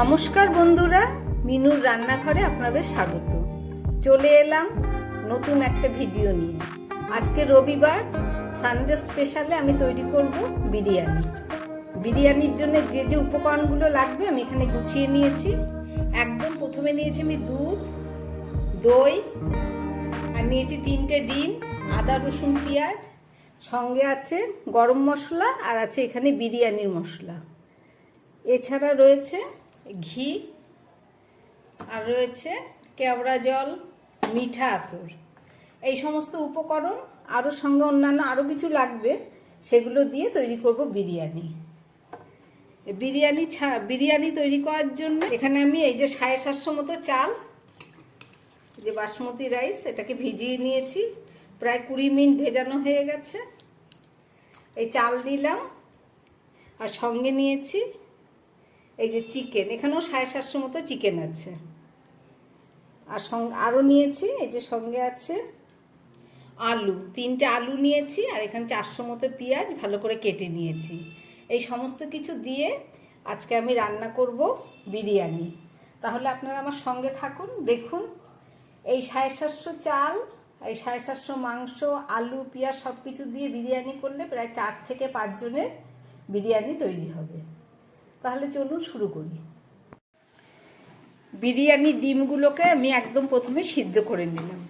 নমস্কার বন্ধুরা, মিনুর রান্নাঘরে আপনাদের স্বাগত। চলে এলাম নতুন একটা ভিডিও নিয়ে। আজকে রবিবার সানডে স্পেশালে আমি তৈরি করব বিরিয়ানি। বিরিয়ানির জন্য যে যে উপকরণগুলো লাগবে আমি এখানে গুছিয়ে নিয়েছি। একদম প্রথমে নিয়েছি আমি দুধ, দই, আর নিয়েছি তিনটে ডিম, আদা, রসুন, পেঁয়াজ। সঙ্গে আছে গরম মশলা আর আছে এখানে বিরিয়ানির মশলা। এছাড়া রয়েছে ঘি, আর রয়েছে কেওড়া জল, মিঠা আতর। এই সমস্ত উপকরণ আরও সঙ্গে অন্যান্য আরও কিছু লাগবে, সেগুলো দিয়ে তৈরি করব বিরিয়ানি। বিরিয়ানি ছা, বিরিয়ানি তৈরি করার জন্য এখানে আমি এই যে সাড়ে সাতশো মতো চাল যে বাসমতি রাইস, এটাকে ভিজিয়ে নিয়েছি। প্রায় কুড়ি মিনিট ভেজানো হয়ে গেছে। এই চাল নিলাম, আর সঙ্গে নিয়েছি এই যে চিকেন এখানেও সাড়ে সাতশো মতো চিকেন আছে। আর সঙ্গে আরও নিয়েছি, এই যে সঙ্গে আছে আলু, তিনটে আলু নিয়েছি আর এখানে চারশো মতো পেঁয়াজ ভালো করে কেটে নিয়েছি। এই সমস্ত কিছু দিয়ে আজকে আমি রান্না করব বিরিয়ানি। তাহলে আপনারা আমার সঙ্গে থাকুন, দেখুন, এই সাড়ে সাতশো চাল, এই সাড়ে সাতশো মাংস, আলু, পেঁয়াজ সব কিছু দিয়ে বিরিয়ানি করলে প্রায় চার থেকে পাঁচজনের বিরিয়ানি তৈরি হবে। তাহলে চলুন শুরু করি। বিরিয়ানি ডিমগুলোকে আমি একদম প্রথমে সিদ্ধ করে নিলাম।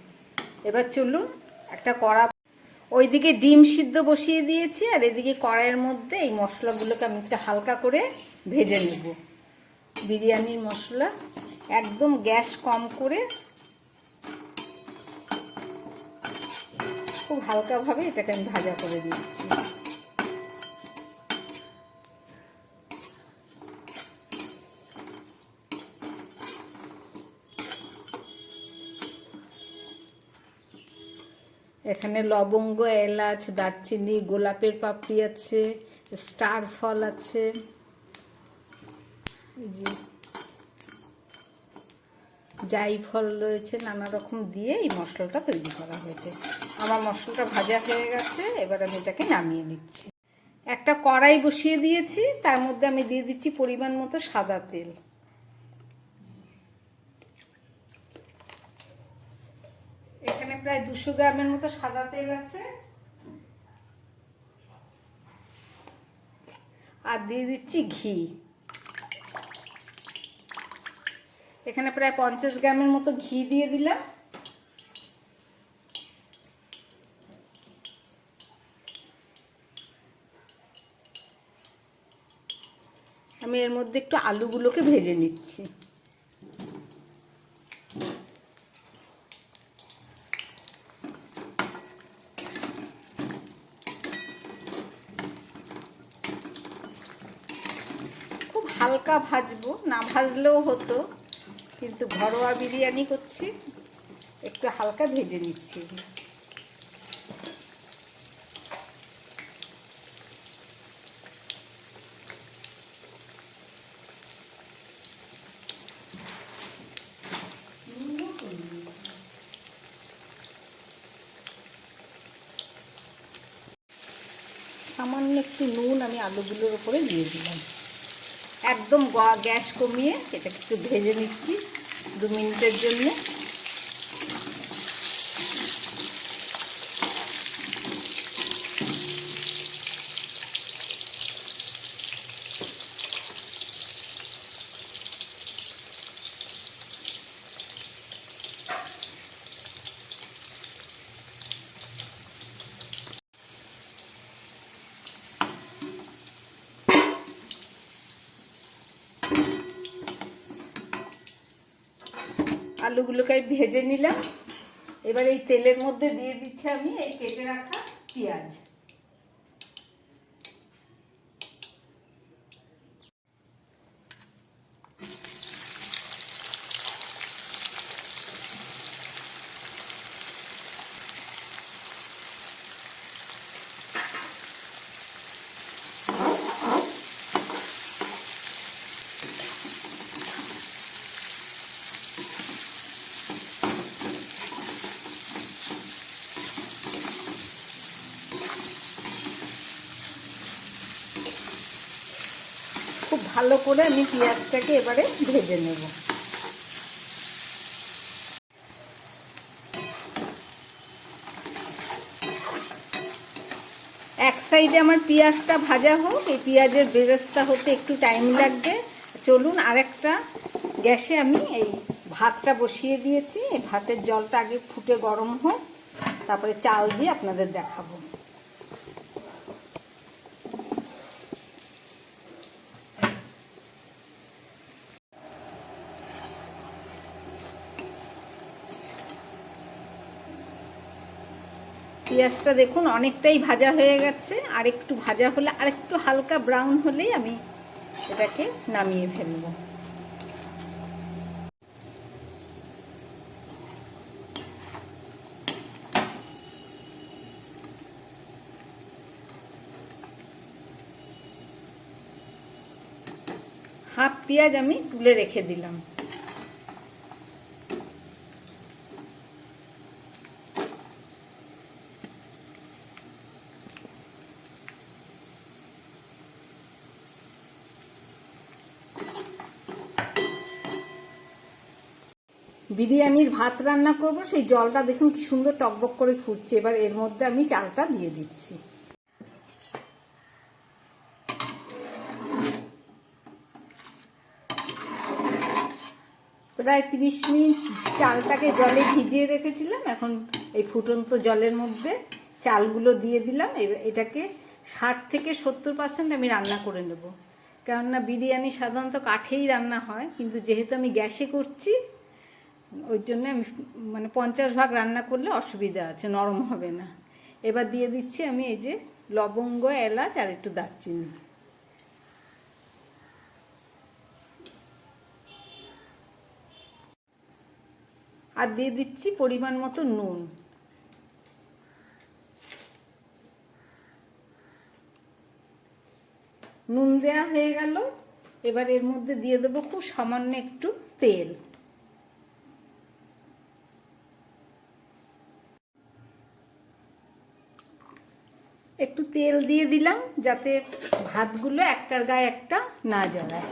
এবার চলুন একটা কড়া, ওইদিকে ডিম সিদ্ধ বসিয়ে দিয়েছি আর এদিকে কড়াইয়ের মধ্যে এই মশলাগুলোকে আমি একটু হালকা করে ভেজে নেব। বিরিয়ানির মশলা একদম গ্যাস কম করে খুব হালকাভাবে এটাকে আমি ভাজা করে দিচ্ছি। এখানে লবঙ্গ, এলাচ, দারচিনি, গোলাপের পাপড়ি আছে, স্টার ফল আছে। এই যে জাই ফল রয়েছে, নানা রকম দিয়ে এই মশলাটা তৈরি করা হয়েছে। আমার মশলাটা ভাজা হয়ে গেছে, এবার আমি এটাকে নামিয়ে নিচ্ছি। একটা কড়াই বসিয়ে দিয়েছি, তার মধ্যে আমি দিয়ে দিচ্ছি পরিমাণ মতো সাদা তেল। এখানে প্রায় দুশো গ্রামের মতো সাদা তেল আছে। আর দিয়ে দিচ্ছি ঘি। এখানে প্রায় পঞ্চাশ গ্রামের মতো ঘি দিয়ে দিলাম। আমি এর মধ্যে একটু আলুগুলোকে ভেজে নিচ্ছি খুব হালকা ভাজবো না ভাজলেও হতো, কিন্তু ঘরোয়া বিরিয়ানি করছি, একটু হালকা ভেজে নিচ্ছি। সামান্য একটু নুন, আমি আলুগুলোর উপরে দিয়ে দিলাম। একদম গ্যাস কমিয়ে এটাকে একটু ভেজে নিচ্ছি দু মিনিটের জন্য। আলুগুলোকে আমি ভেজে নিলাম। এবার এই তেলের মধ্যে দিয়ে দিচ্ছি আমি এই কেটে রাখা পেঁয়াজ। ভালো করে আমি পেঁয়াজটাকে এবারে ভেজে নেব। এক সাইডে আমার পেঁয়াজটা ভাজা হোক, এই পেঁয়াজের বেরেস্তা হতে একটু টাইম লাগবে। চলুন আরেকটা গ্যাসে আমি এই ভাতটা বসিয়ে দিয়েছি। এই ভাতের জলটা আগে ফুটে গরম হোক, তারপরে চাল দিয়ে আপনাদের দেখাবো। পেঁয়াজটা দেখুন, অনেকটাই ভাজা হয়ে গেছে। আর একটু ভাজা হলে আর একটু হালকা ব্রাউন হলেই আমি এটাকে নামিয়ে ফেলব। হাফ পেঁয়াজ আমি তুলে রেখে দিলাম। বিরিয়ানির ভাত রান্না করব, সেই জলটা দেখুন কি সুন্দর টকবক করে ফুটছে। এবার এর মধ্যে আমি চালটা দিয়ে দিচ্ছি। প্রায় তিরিশ মিনিট চালটাকে জলে ভিজিয়ে রেখেছিলাম। এখন এই ফুটন্ত জলের মধ্যে চালগুলো দিয়ে দিলাম। এটাকে ষাট থেকে সত্তর পার্সেন্ট আমি রান্না করে নেব। কেননা বিরিয়ানি সাধারণত কাঠেই রান্না হয়, কিন্তু যেহেতু আমি গ্যাসে করছি ওই জন্য আমি মানে পঞ্চাশ ভাগ রান্না করলে অসুবিধা আছে, নরম হবে না। এবার দিয়ে দিচ্ছি আমি এই যে লবঙ্গ, এলাচ আর একটু দারচিনি। আর দিয়ে দিচ্ছি পরিমাণ মতো নুন। নুন দেওয়া হয়ে গেল। এবার এর মধ্যে দিয়ে দেবো খুব সামান্য একটু তেল। একটু তেল দিয়ে দিলাম যাতে ভাতগুলো একটার গায়ে একটা না জড়ায়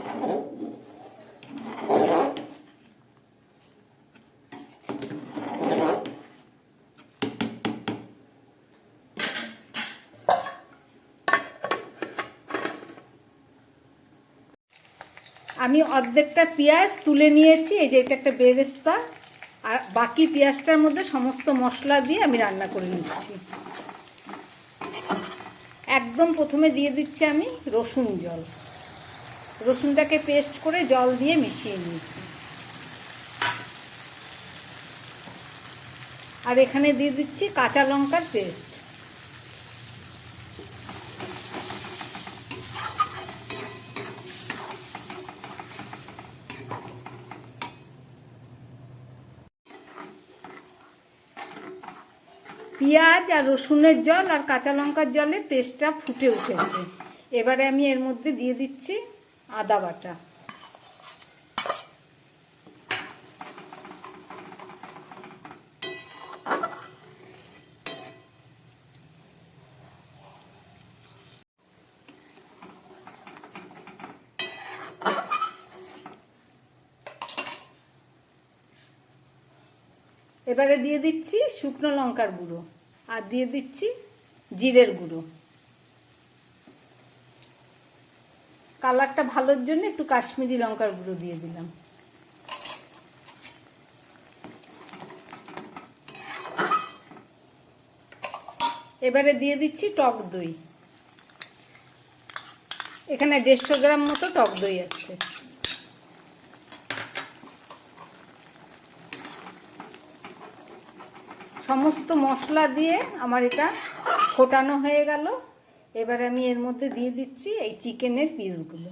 আমি অর্ধেকটা পেঁয়াজ তুলে নিয়েছি, এই যে এটা একটা বেরেস্তা, আর বাকি পেঁয়াজটার মধ্যে সমস্ত মশলা দিয়ে আমি রান্না করে নিচ্ছি। একদম প্রথমে দিয়ে দিচ্ছি আমি রসুন জল। রসুনটাকে পেস্ট করে জল দিয়ে মিশিয়ে নিচ্ছি। আর এখানে দিয়ে দিচ্ছি কাঁচা লঙ্কার পেস্ট পেঁয়াজ আর রসুনের জল আর কাঁচা লঙ্কার জলে পেস্টটা ফুটে উঠেছে। এবারে আমি এর মধ্যে দিয়ে দিচ্ছি আদা বাটা। এবারে দিয়ে দিচ্ছি শুকনো লঙ্কার গুঁড়ো আর দিয়ে দিচ্ছি জিরের গুঁড়ো। কালারটা ভালোর জন্য একটু কাশ্মীরি লঙ্কার গুঁড়ো দিয়ে দিলাম। এবারে দিয়ে দিচ্ছি টক দই। এখানে দেড়শো গ্রাম মতো টক দই আছে। সমস্ত মশলা দিয়ে আমার এটা ফোটানো হয়ে গেল। এবার আমি এর মধ্যে দিয়ে দিচ্ছি এই চিকেনের পিসগুলো।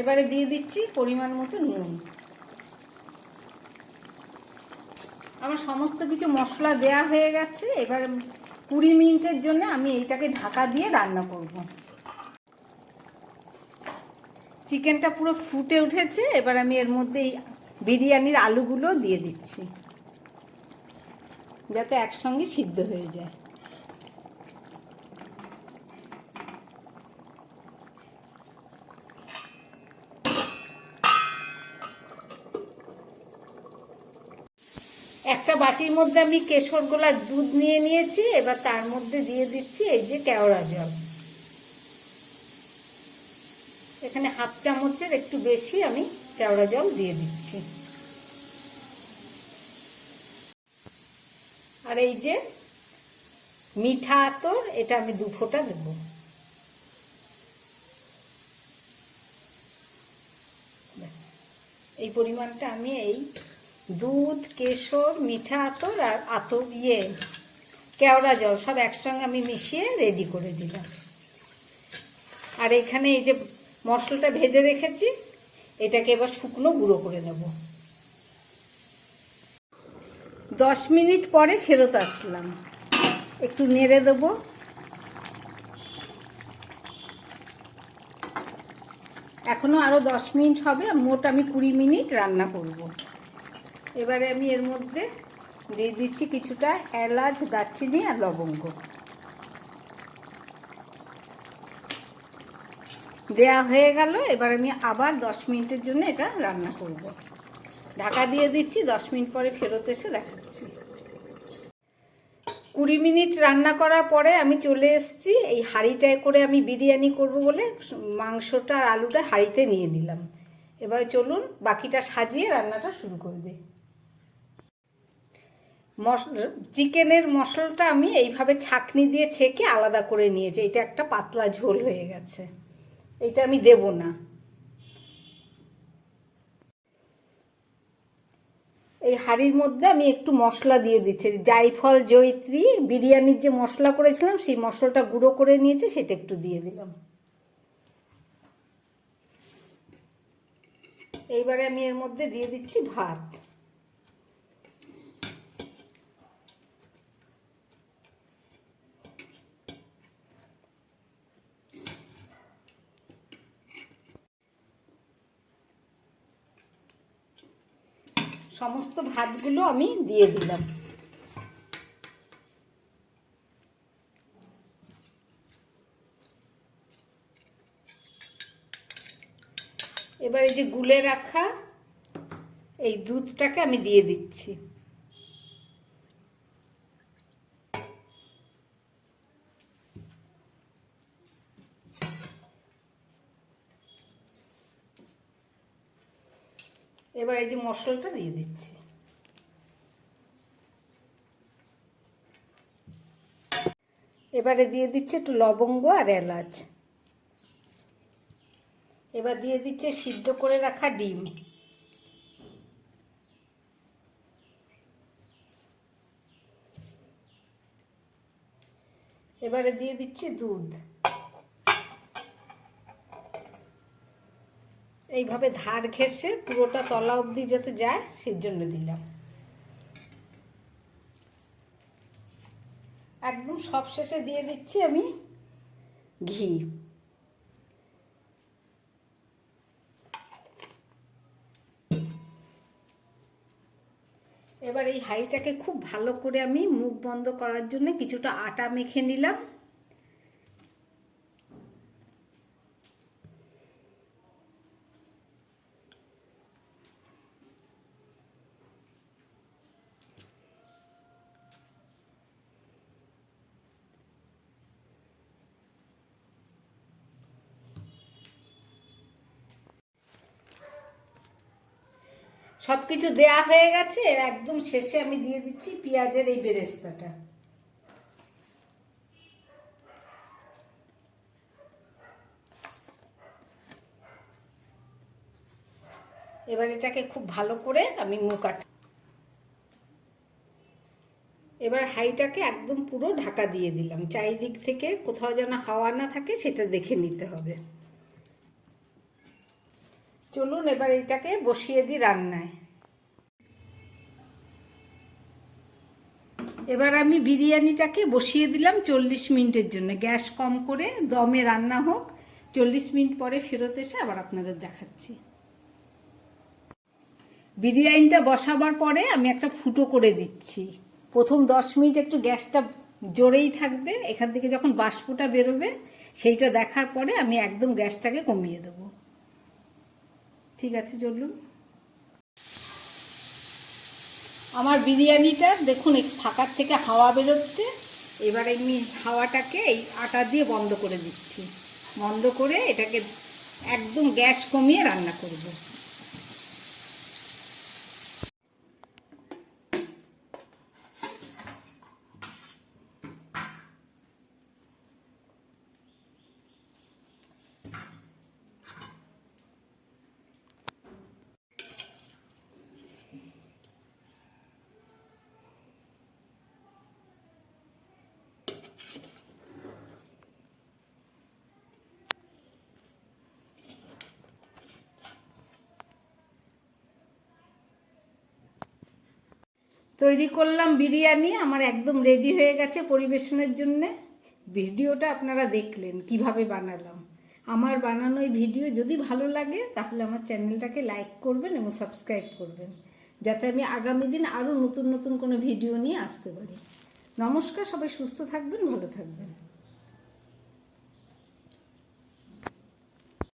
এবারে দিয়ে দিচ্ছি পরিমাণ মতো নুন। আমার সমস্ত কিছু মশলা দেয়া হয়ে গেছে, এবার কুড়ি মিনিটের জন্য আমি এইটাকে ঢাকা দিয়ে রান্না করব। চিকেনটা পুরো ফুটে উঠেছে, এবার আমি এর মধ্যে এই বিরিয়ানির আলুগুলো দিয়ে দিচ্ছি, যাতে একসঙ্গে সিদ্ধ হয়ে যায় একটা বাটির মধ্যে আমি কেশর গোলার দুধ নিয়ে নিয়েছি, এবার তার মধ্যে দিয়ে দিচ্ছি এই যে কেওড়া জল। এখানে হাফ চামচের একটু বেশি আমি কেওড়া জল দিয়ে দিচ্ছি। আর এই যে মিঠা আতর, এটা আমি দু ফোঁটা দেবো। এই পরিমাণটা আমি এই দুধ, কেশর, মিঠা আতর আর আতর ইয়ে। কেওড়া জল, সব একসঙ্গে আমি মিশিয়ে রেডি করে দিলাম। আর এখানে এই যে মশলাটা ভেজে রেখেছি, এটাকে এবার শুকনো গুঁড়ো করে নেব। দশ মিনিট পরে ফেরত আসলাম। একটু নেড়ে দেবো। এখনও আরও দশ মিনিট হবে, মোট আমি কুড়ি মিনিট রান্না করব। এবারে আমি এর মধ্যে দিয়ে দিচ্ছি কিছুটা এলাচ, দারচিনি আর লবঙ্গ। দেয়া হয়ে গেল, এবার আমি আবার দশ মিনিটের জন্য এটা রান্না করব। ঢাকা দিয়ে দিচ্ছি, দশ মিনিট পরে ফেরত এসে দেখাচ্ছি। কুড়ি মিনিট রান্না করার পরে আমি চলে এসেছি, এই হাঁড়িটায় করে আমি বিরিয়ানি করব বলে মাংসটা আর আলুটা হাঁড়িতে নিয়ে নিলাম। এবার চলুন বাকিটা সাজিয়ে রান্নাটা শুরু করে দিই। চিকেনের মশলাটা আমি এইভাবে ছাকনি দিয়ে ছেঁকে আলাদা করে নিয়েছি। এটা একটা পাতলা ঝোল হয়ে গেছে। এটা আমি দেব না। এই হাঁড়ির মধ্যে আমি একটু মশলা দিয়ে দিচ্ছি। জাইফল জৈত্রী বিরিয়ানির যে মশলা করেছিলাম, সেই মশলাটা গুঁড়ো করে নিয়েছি, সেটা একটু দিয়ে দিলাম। এইবারে আমি এর মধ্যে দিয়ে দিচ্ছি ভাত। সমস্ত ভাতগুলো আমি দিয়ে দিলাম। এবার এই যে গুলে রাখা এই দুধটাকে আমি দিয়ে দিচ্ছি। এবার এই যে মশলাটা দিয়ে দিচ্ছি। এবারে দিয়ে দিচ্ছে একটু লবঙ্গ আর এলাচ। এবার দিয়ে দিচ্ছে সিদ্ধ করে রাখা ডিম। এবারে দিয়ে দিচ্ছি দুধ। এইভাবে ধার ঘেসে পুরোটা তলা অবধি যাতে যায়, সেই জন্য দিলাম। একদম সব শেষে দিয়ে দিচ্ছি আমি ঘি। এবার এই হাঁড়িটাকে খুব ভালো করে আমি মুখ বন্ধ করার জন্য কিছুটা আটা মেখে নিলাম। সব কিছু দেয়া হয়ে গেছে একদম শেষে আমি দিয়ে দিচ্ছি পেঁয়াজের এই বেরেস্তাটা। এবার এটাকে খুব ভালো করে আমি মুখ এবার হাইটাকে একদম পুরো ঢাকা দিয়ে দিলাম। চারিদিক থেকে কোথাও যেন হাওয়া না থাকে সেটা দেখে নিতে হবে। চলুন এবার এটাকে বসিয়ে দিই রান্নায়। এবার আমি বিরিয়ানিটাকে বসিয়ে দিলাম চল্লিশ মিনিটের জন্য। গ্যাস কম করে দমে রান্না হোক। চল্লিশ মিনিট পরে ফেরত এসে আবার আপনাদের দেখাচ্ছি। বিরিয়ানিটা বসাবার পরে আমি একটা ফুটো করে দিচ্ছি। প্রথম দশ মিনিট একটু গ্যাসটা জোরেই থাকবে। এখান থেকে যখন বাষ্পটা বেরোবে, সেইটা দেখার পরে আমি একদম গ্যাসটাকে কমিয়ে দেব। ঠিক আছে, চলুন। আমার বিরিয়ানিটা দেখুন, এই ফাঁকার থেকে হাওয়া বেরোচ্ছে। এবার আমি হাওয়াটাকে এই আটা দিয়ে বন্ধ করে দিচ্ছি। বন্ধ করে এটাকে একদম গ্যাস কমিয়ে রান্না করব। তৈরি করলাম বিরিয়ানি, আমার একদম রেডি হয়ে গেছে পরিবেশনের জন্যে। ভিডিওটা আপনারা দেখলেন, কীভাবে বানালাম। আমার বানানো এই ভিডিও যদি ভালো লাগে, তাহলে আমার চ্যানেলটাকে লাইক করবেন এবং সাবস্ক্রাইব করবেন, যাতে আমি আগামী দিন আরও নতুন নতুন কোনো ভিডিও নিয়ে আসতে পারি। নমস্কার, সবাই সুস্থ থাকবেন, ভালো থাকবেন।